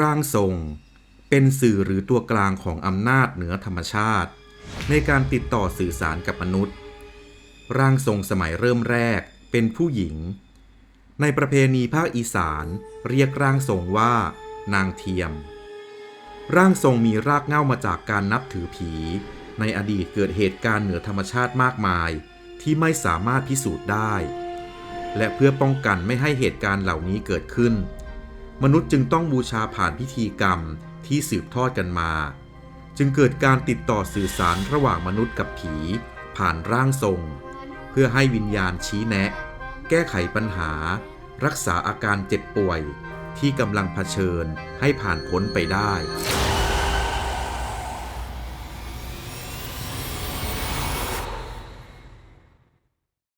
ร่างทรง เป็นสื่อหรือตัวกลางของอำนาจเหนือธรรมชาติ ในการติดต่อสื่อสารกับมนุษย์ ร่างทรงสมัยเริ่มแรกเป็นผู้หญิง ในประเพณีภาคอีสานเรียกร่างทรงว่า นางเทียม ร่างทรงมีรากเหง้ามาจากการนับถือผี ในอดีตเกิดเหตุการณ์เหนือธรรมชาติมากมายที่ไม่สามารถพิสูจน์ได้ และเพื่อป้องกันไม่ให้เหตุการณ์เหล่านี้เกิดขึ้น มนุษย์จึงต้องบูชาผ่านพิธีกรรมที่สืบทอดกันมา จึงเกิดการติดต่อสื่อสารระหว่างมนุษย์กับผี ผ่านร่างทรง เพื่อให้วิญญาณชี้แนะ แก้ไขปัญหา รักษาอาการเจ็บป่วย ที่กำลังเผชิญให้ผ่านพ้นไปได้